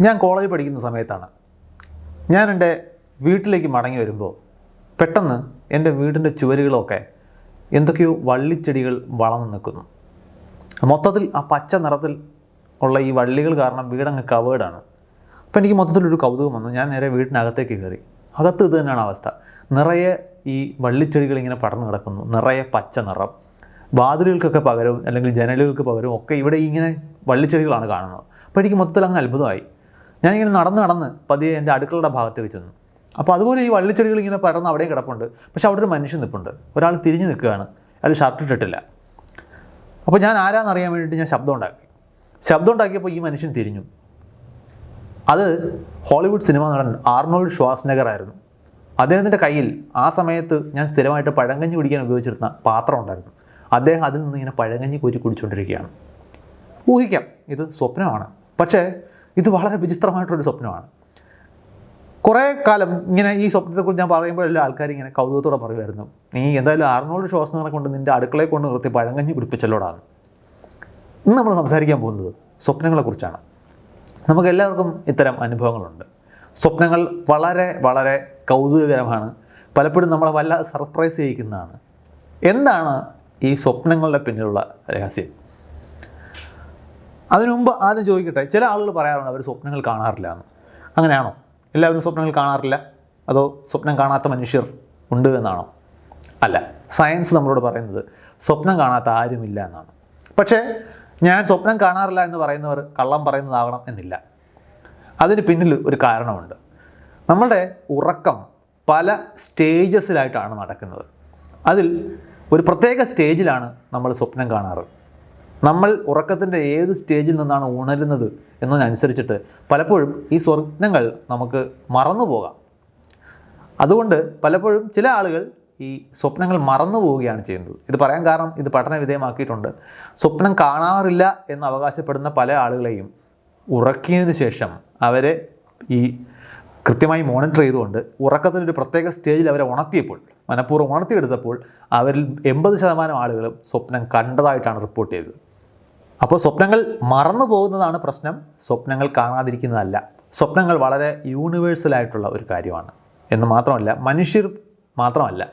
ഞാൻ കോളേജിൽ പഠിക്കുന്ന സമയത്താണ്. ഞാൻ എന്റെ വീട്ടിലേക്ക് മടങ്ങി വരുമ്പോൾ പെട്ടെന്ന് എന്റെ വീടിന്റെ ചുവരുകളൊക്കെ എന്തൊക്കെയോ വള്ളിച്ചെടികൾ വളർന്നു നിൽക്കുന്നു. മൊത്തത്തിൽ ആ പച്ച നിറത്തിൽ ഉള്ള ഈ വള്ളികൾ കാരണം വീടങ്ങ് കവേർഡാണ്. അപ്പോൾ എനിക്ക് മൊത്തത്തിലൊരു കൗതുകം വന്നു. ഞാൻ നേരെ വീട്ടിനകത്തേക്ക് കയറി. അകത്ത് ഇത് തന്നെയാണ് അവസ്ഥ. നിറയെ ഈ വള്ളിച്ചെടികൾ ഇങ്ങനെ പടർന്നു കിടക്കുന്നു. നിറയെ പച്ച നിറം. വാതിലുകൾക്കൊക്കെ പകരവും അല്ലെങ്കിൽ ജനലുകൾക്ക് പകരവും ഒക്കെ ഇവിടെ ഇങ്ങനെ വള്ളിച്ചെടികളാണ് കാണുന്നത്. അപ്പോൾ എനിക്ക് മൊത്തത്തിൽ അങ്ങനെ അത്ഭുതമായി. ഞാനിങ്ങനെ നടന്ന് നടന്ന് പതിയെ എന്റെ അടുക്കളയുടെ ഭാഗത്തേക്ക് ചെന്നു അപ്പോൾ അതുപോലെ ഈ വള്ളിച്ചെടികൾ ഇങ്ങനെ പടർന്ന് അവിടെയും കിടപ്പുണ്ട്. പക്ഷേ അവിടെ ഒരു മനുഷ്യൻ നിൽപ്പുണ്ട് ഒരാൾ തിരിഞ്ഞ് നിൽക്കുകയാണ്. അയാൾ ഷർട്ട് ഇട്ടിട്ടില്ല. അപ്പോൾ ഞാൻ ആരാന്നറിയാൻ വേണ്ടിയിട്ട് ഞാൻ ശബ്ദം ഉണ്ടാക്കി. ശബ്ദം ഉണ്ടാക്കിയപ്പോൾ ഈ മനുഷ്യൻ തിരിഞ്ഞു. അത് ഹോളിവുഡ് സിനിമ നടൻ ആർണോൾഡ് ഷ്വാസ്നഗർ ആയിരുന്നു. അദ്ദേഹത്തിന്റെ കയ്യിൽ ആ സമയത്ത് ഞാൻ സ്ഥിരമായിട്ട് പഴങ്കഞ്ഞി കുടിക്കാൻ ഉപയോഗിച്ചിരുന്ന പാത്രം ഉണ്ടായിരുന്നു. അദ്ദേഹം അതിൽ നിന്ന് ഇങ്ങനെ പഴങ്കഞ്ഞി കോരി കുടിച്ചുകൊണ്ടിരിക്കുകയാണ്. ഊഹിക്കാം ഇത് സ്വപ്നമാണ്. പക്ഷേ ഇത് വളരെ വിചിത്രമായിട്ടൊരു സ്വപ്നമാണ്. കുറേ കാലം ഇങ്ങനെ ഈ സ്വപ്നത്തെക്കുറിച്ച് ഞാൻ പറയുമ്പോൾ എല്ലാ ആൾക്കാർ ഇങ്ങനെ കൗതുകത്തോടെ പറയുമായിരുന്നു. നീ എന്തായാലും ആർണോൾഡ് ശ്വാസങ്ങളെ കൊണ്ട് നിന്റെ അടുക്കളയെ കൊണ്ട് നിർത്തി പഴങ്കഞ്ഞി കുടിപ്പിച്ചല്ലോടാണ് ഇന്ന് നമ്മൾ സംസാരിക്കാൻ പോകുന്നത് സ്വപ്നങ്ങളെക്കുറിച്ചാണ്. നമുക്ക് എല്ലാവർക്കും ഇത്തരം അനുഭവങ്ങളുണ്ട്. സ്വപ്നങ്ങൾ വളരെ വളരെ കൗതുകകരമാണ്. പലപ്പോഴും നമ്മളെ വല്ല സർപ്രൈസ് ചെയ്യിക്കുന്നതാണ്. എന്താണ് ഈ സ്വപ്നങ്ങളുടെ പിന്നിലുള്ള രഹസ്യം? അതിനു മുമ്പ് ആദ്യം ചോദിക്കട്ടെ ചില ആളുകൾ പറയാറുണ്ട് അവർ സ്വപ്നങ്ങൾ കാണാറില്ല എന്ന്. അങ്ങനെയാണോ? എല്ലാവരും സ്വപ്നങ്ങൾ കാണാറില്ല? അതോ സ്വപ്നം കാണാത്ത മനുഷ്യർ ഉണ്ട് എന്നാണോ? അല്ല സയൻസ് നമ്മളോട് പറയുന്നത് സ്വപ്നം കാണാത്ത ആരുമില്ല എന്നാണ്. പക്ഷേ ഞാൻ സ്വപ്നം കാണാറില്ല എന്ന് പറയുന്നവർ കള്ളം പറയുന്നതാകണം എന്നില്ല. അതിന് പിന്നിൽ ഒരു കാരണമുണ്ട്. നമ്മളുടെ ഉറക്കം പല സ്റ്റേജസിലായിട്ടാണ് നടക്കുന്നത്. അതിൽ ഒരു പ്രത്യേക സ്റ്റേജിലാണ് നമ്മൾ സ്വപ്നം കാണാറ്. നമ്മൾ ഉറക്കത്തിന്റെ ഏത് സ്റ്റേജിൽ നിന്നാണ് ഉണരുന്നത് എന്നതിനനുസരിച്ചിട്ട് പലപ്പോഴും ഈ സ്വപ്നങ്ങൾ നമുക്ക് മറന്നു പോകാം. അതുകൊണ്ട് പലപ്പോഴും ചില ആളുകൾ ഈ സ്വപ്നങ്ങൾ മറന്നു പോവുകയാണ് ചെയ്യുന്നത്. ഇത് പറയാൻ കാരണം ഇത് പഠന വിധേയമാക്കിയിട്ടുണ്ട്. സ്വപ്നം കാണാറില്ല എന്ന് അവകാശപ്പെടുന്ന പല ആളുകളെയും ഉറക്കിയതിന് ശേഷം അവരെ ഈ കൃത്യമായി മോണിറ്റർ ചെയ്തുകൊണ്ട് ഉറക്കത്തിന്റെ ഒരു പ്രത്യേക സ്റ്റേജിൽ അവരെ ഉണർത്തിയപ്പോൾ മനഃപൂർവം ഉണർത്തിയെടുത്തപ്പോൾ അവരിൽ എൺപത് ശതമാനം ആളുകളും സ്വപ്നം കണ്ടതായിട്ടാണ് റിപ്പോർട്ട് ചെയ്തത്. അപ്പോൾ സ്വപ്നങ്ങൾ മറന്നു പോകുന്നതാണ് പ്രശ്നം. സ്വപ്നങ്ങൾ കാണാതിരിക്കുന്നതല്ല. സ്വപ്നങ്ങൾ വളരെ യൂണിവേഴ്സലായിട്ടുള്ള ഒരു കാര്യമാണ്. എന്ന് മാത്രമല്ല മനുഷ്യർ മാത്രമല്ല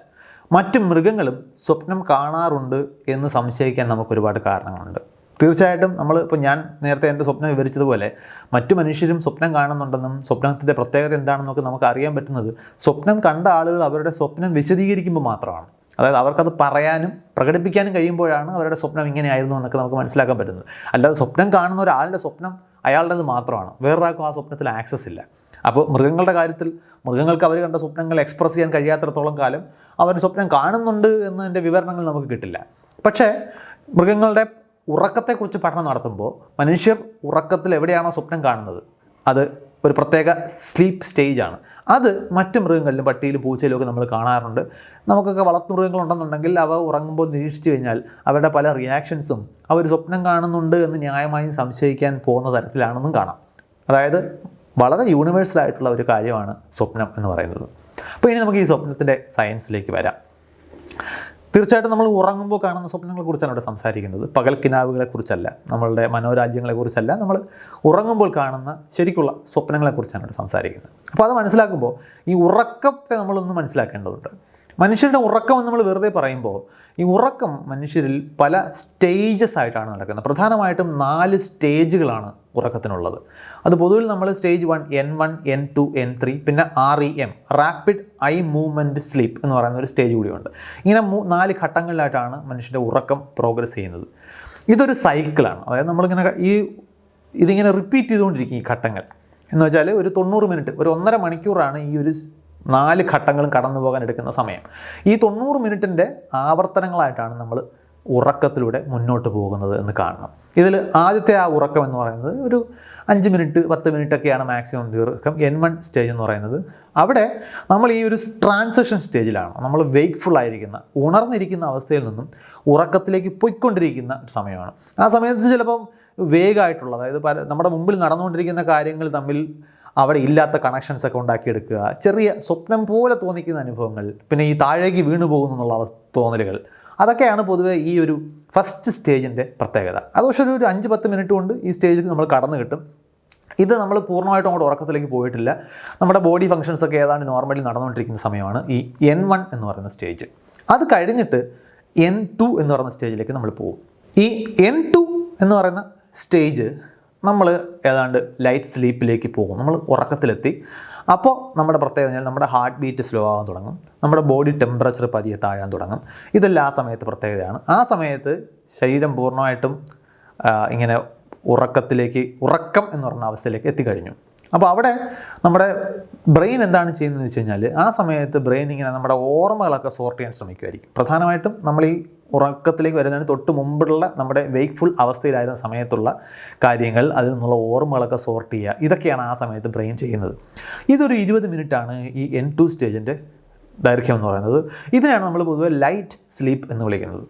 മറ്റ് മൃഗങ്ങളും സ്വപ്നം കാണാറുണ്ട് എന്ന് സംശയിക്കാൻ നമുക്ക് ഒരുപാട് കാരണങ്ങളുണ്ട്. തീർച്ചയായിട്ടും നമ്മൾ ഇപ്പോൾ ഞാൻ നേരത്തെ എന്റെ സ്വപ്നം വിവരിച്ചതുപോലെ മറ്റു മനുഷ്യരും സ്വപ്നം കാണുന്നുണ്ടെന്നും സ്വപ്നത്തിന്റെ പ്രത്യേകത എന്താണെന്നൊക്കെ നമുക്ക് അറിയാൻ പറ്റുന്നത് സ്വപ്നം കണ്ട ആളുകൾ അവരുടെ സ്വപ്നം വിശദീകരിക്കുമ്പോൾ മാത്രമാണ്. അതായത് അവർക്കത് പറയാനും പ്രകടിപ്പിക്കാനും കഴിയുമ്പോഴാണ് അവരുടെ സ്വപ്നം ഇങ്ങനെയായിരുന്നു എന്നൊക്കെ നമുക്ക് മനസ്സിലാക്കാൻ പറ്റുന്നത്. അല്ലാതെ സ്വപ്നം കാണുന്ന ഒരാളുടെ സ്വപ്നം അയാളുടേത് മാത്രമാണ്. വേറൊരാൾക്കും ആ സ്വപ്നത്തിൽ ആക്സസ് ഇല്ല. അപ്പോൾ മൃഗങ്ങളുടെ കാര്യത്തിൽ മൃഗങ്ങൾക്ക് അവർ കണ്ട സ്വപ്നങ്ങൾ എക്സ്പ്രസ് ചെയ്യാൻ കഴിയാത്തിടത്തോളം കാലം അവർ സ്വപ്നം കാണുന്നുണ്ട് എന്നതിന്റെ വിവരണങ്ങൾ നമുക്ക് കിട്ടില്ല. പക്ഷേ മൃഗങ്ങളുടെ ഉറക്കത്തെക്കുറിച്ച് പഠനം നടത്തുമ്പോൾ മനുഷ്യർ ഉറക്കത്തിൽ എവിടെയാണോ സ്വപ്നം കാണുന്നത്? അത് ഒരു പ്രത്യേക സ്ലീപ്പ് സ്റ്റേജാണ് അത് മറ്റ് മൃഗങ്ങളിലും പട്ടിയിലും പൂച്ചയിലും ഒക്കെ നമ്മൾ കാണാറുണ്ട്. നമുക്കൊക്കെ വളർത്തു മൃഗങ്ങളുണ്ടെന്നുണ്ടെങ്കിൽ അവ ഉറങ്ങുമ്പോൾ നിരീക്ഷിച്ചു കഴിഞ്ഞാൽ അവരുടെ പല റിയാക്ഷൻസും അവർ സ്വപ്നം കാണുന്നുണ്ട് എന്ന് ന്യായമായും സംശയിക്കാൻ പോകുന്ന തരത്തിലാണെന്നും കാണാം. അതായത് വളരെ യൂണിവേഴ്സൽ ആയിട്ടുള്ള ഒരു കാര്യമാണ് സ്വപ്നം എന്ന് പറയുന്നത്. അപ്പോൾ ഇനി നമുക്ക് ഈ സ്വപ്നത്തിന്റെ സയൻസിലേക്ക് വരാം. തീർച്ചയായിട്ടും നമ്മൾ ഉറങ്ങുമ്പോൾ കാണുന്ന സ്വപ്നങ്ങളെ കുറിച്ചാണ് ഇവിടെ സംസാരിക്കുന്നത്. പകൽ കിനാവുകളെ കുറിച്ചല്ല നമ്മളുടെ മനോരാജ്യങ്ങളെ കുറിച്ചല്ല നമ്മൾ ഉറങ്ങുമ്പോൾ കാണുന്ന ശരിക്കുള്ള സ്വപ്നങ്ങളെക്കുറിച്ചാണ് ഇവിടെ സംസാരിക്കുന്നത്. അപ്പോൾ അത് മനസ്സിലാക്കുമ്പോൾ ഈ ഉറക്കത്തെ നമ്മളൊന്ന് മനസ്സിലാക്കേണ്ടതുണ്ട്. മനുഷ്യരുടെ ഉറക്കം എന്ന് നമ്മൾ വെറുതെ പറയുമ്പോൾ ഈ ഉറക്കം മനുഷ്യരിൽ പല സ്റ്റേജസ് ആയിട്ടാണ് നടക്കുന്നത്. പ്രധാനമായിട്ടും നാല് സ്റ്റേജുകളാണ് ഉറക്കത്തിനുള്ളത്. അത് പൊതുവിൽ നമ്മൾ stage one N one N two N three പിന്നെ R E M rapid eye movement sleep എന്ന് പറയുന്ന ഒരു സ്റ്റേജ് കൂടിയുണ്ട്. ഇങ്ങനെ മൂ നാല് ഘട്ടങ്ങളിലായിട്ടാണ് മനുഷ്യന്റെ ഉറക്കം പ്രോഗ്രസ് ചെയ്യുന്നത്. ഇതൊരു സൈക്കിളാണ് അതായത് നമ്മളിങ്ങനെ ഈ ഇതിങ്ങനെ റിപ്പീറ്റ് ചെയ്തുകൊണ്ടിരിക്കും ഈ ഘട്ടങ്ങൾ. എന്ന് വെച്ചാൽ ഒരു തൊണ്ണൂറ് മിനിറ്റ് ഒരു ഒന്നര മണിക്കൂറാണ് ഈ ഒരു നാല് ഘട്ടങ്ങളും കടന്നു പോകാൻ എടുക്കുന്ന സമയം. ഈ തൊണ്ണൂറ് മിനിറ്റിന്റെ ആവർത്തനങ്ങളായിട്ടാണ് നമ്മൾ ഉറക്കത്തിലൂടെ മുന്നോട്ട് പോകുന്നത് എന്ന് കാണണം. ഇതിൽ ആദ്യത്തെ ആ ഉറക്കം എന്ന് പറയുന്നത് ഒരു അഞ്ച് മിനിറ്റ് പത്ത് മിനിറ്റ് ഒക്കെയാണ് മാക്സിമം ദീർഘം എൻ വൺ സ്റ്റേജ് എന്ന് പറയുന്നത്. അവിടെ നമ്മൾ ഈ ഒരു ട്രാൻസിഷൻ സ്റ്റേജിലാണ് നമ്മൾ വെയ്ക്ക്ഫുൾ ആയിരിക്കുന്ന ഉണർന്നിരിക്കുന്ന അവസ്ഥയിൽ നിന്നും ഉറക്കത്തിലേക്ക് പൊയ്ക്കൊണ്ടിരിക്കുന്ന സമയമാണ്. ആ സമയത്ത് ചിലപ്പം വേഗമായിട്ടുള്ള അതായത് നമ്മുടെ മുമ്പിൽ നടന്നുകൊണ്ടിരിക്കുന്ന കാര്യങ്ങൾ തമ്മിൽ അവിടെ ഇല്ലാത്ത കണക്ഷൻസ് ഒക്കെ ഉണ്ടാക്കിയെടുക്കുക. ചെറിയ സ്വപ്നം പോലെ തോന്നിക്കുന്ന അനുഭവങ്ങൾ പിന്നെ ഈ താഴേക്ക് വീണു പോകുന്നു എന്നുള്ള തോന്നലുകൾ. അതൊക്കെയാണ് പൊതുവേ ഈ ഒരു ഫസ്റ്റ് സ്റ്റേജിന്റെ പ്രത്യേകത. അത് പക്ഷേ ഒരു- ഒരു അഞ്ച് പത്ത് മിനിറ്റ് കൊണ്ട് ഈ സ്റ്റേജിൽ നമ്മൾ കടന്നു കിട്ടും. ഇത് നമ്മൾ പൂർണമായിട്ടും അങ്ങോട്ട് ഉറക്കത്തിലേക്ക് പോയിട്ടില്ല. നമ്മുടെ ബോഡി ഫങ്ഷൻസ് ഒക്കെ ഏതാണ്ട് നോർമലി നടന്നുകൊണ്ടിരിക്കുന്ന സമയമാണ് ഈ എൻ വൺ എന്ന് പറയുന്ന സ്റ്റേജ് അത് കഴിഞ്ഞിട്ട് എൻ ടു എന്ന് പറയുന്ന സ്റ്റേജിലേക്ക് നമ്മൾ പോകും. ഈ എൻ ടു എന്ന് പറയുന്ന സ്റ്റേജ് നമ്മൾ ഏതാണ്ട് ലൈറ്റ് സ്ലീപ്പിലേക്ക് പോകും. നമ്മൾ ഉറക്കത്തിലെത്തി. അപ്പോൾ നമ്മുടെ പ്രത്യേകത നമ്മുടെ ഹാർട്ട് ബീറ്റ് സ്ലോ ആകാൻ തുടങ്ങും. നമ്മുടെ ബോഡി ടെമ്പറേച്ചർ പതിയെ താഴാൻ തുടങ്ങും. ഇതെല്ലാം ആ സമയത്ത് പ്രത്യേകതയാണ്. ആ സമയത്ത് ശരീരം പൂർണമായിട്ടും ഇങ്ങനെ ഉറക്കത്തിലേക്ക് ഉറക്കം എന്ന് പറഞ്ഞ അവസ്ഥയിലേക്ക് എത്തിക്കഴിഞ്ഞു. അപ്പോൾ അവിടെ നമ്മുടെ ബ്രെയിൻ എന്താണ് ചെയ്യുന്നതെന്ന് വെച്ച് കഴിഞ്ഞാൽ ആ സമയത്ത് ബ്രെയിൻ ഇങ്ങനെ നമ്മുടെ ഓർമ്മകളൊക്കെ സോർട്ട് ചെയ്യാൻ ശ്രമിക്കുമായിരിക്കും പ്രധാനമായിട്ടും നമ്മൾ ഈ ഉറക്കത്തിലേക്ക് വരുന്നതിന് തൊട്ട് മുമ്പുള്ള നമ്മുടെ വെയ്ക്ക്ഫുൾ അവസ്ഥയിലായിരുന്ന സമയത്തുള്ള കാര്യങ്ങൾ അതിൽ നിന്നുള്ള ഓർമ്മകളൊക്കെ സോർട്ട് ചെയ്യുക. ഇതൊക്കെയാണ് ആ സമയത്ത് ബ്രെയിൻ ചെയ്യുന്നത്. ഇതൊരു ഇരുപത് മിനിറ്റാണ് ഈ എൻ ടു സ്റ്റേജിന്റെ ദൈർഘ്യം എന്ന് പറയുന്നത്. ഇതിനാണ് നമ്മൾ പൊതുവെ ലൈറ്റ് സ്ലീപ്പ് എന്ന് വിളിക്കുന്നത്.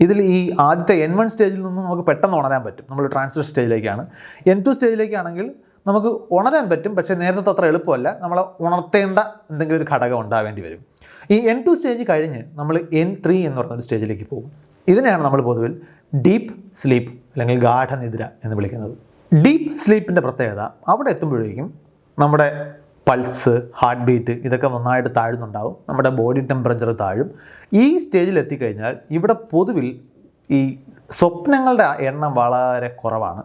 ഇതിൽ ഈ ആദ്യത്തെ എൻ വൺ സ്റ്റേജിൽ നിന്നും നമുക്ക് പെട്ടെന്ന് ഉണരാൻ പറ്റും. നമ്മൾ ട്രാൻസ്ഫർ സ്റ്റേജിലേക്കാണ് എൻ ടു സ്റ്റേജിലേക്കാണെങ്കിൽ നമുക്ക് ഉണരാൻ പറ്റും പക്ഷേ നേരത്തെ അത്ര എളുപ്പമല്ല. നമ്മൾ ഉണർത്തേണ്ട എന്തെങ്കിലും ഒരു ഘടകം ഉണ്ടാവേണ്ടി വരും. ഈ എൻ ടു സ്റ്റേജ് കഴിഞ്ഞ് നമ്മൾ എൻ ത്രീ എന്ന് പറയുന്ന ഒരു സ്റ്റേജിലേക്ക് പോകും. ഇതിനെയാണ് നമ്മൾ പൊതുവിൽ ഡീപ്പ് സ്ലീപ്പ് അല്ലെങ്കിൽ ഗാഠനിദ്ര എന്ന് വിളിക്കുന്നത്. ഡീപ്പ് സ്ലീപ്പിന്റെ പ്രത്യേകത അവിടെ എത്തുമ്പോഴേക്കും നമ്മുടെ പൾസ് ഹാർട്ട് ബീറ്റ് ഇതൊക്കെ നന്നായിട്ട് താഴുന്നുണ്ടാവും. നമ്മുടെ ബോഡി ടെമ്പറേച്ചർ താഴും. ഈ സ്റ്റേജിൽ എത്തിക്കഴിഞ്ഞാൽ ഇവിടെ പൊതുവിൽ ഈ സ്വപ്നങ്ങളുടെ എണ്ണം വളരെ കുറവാണ്.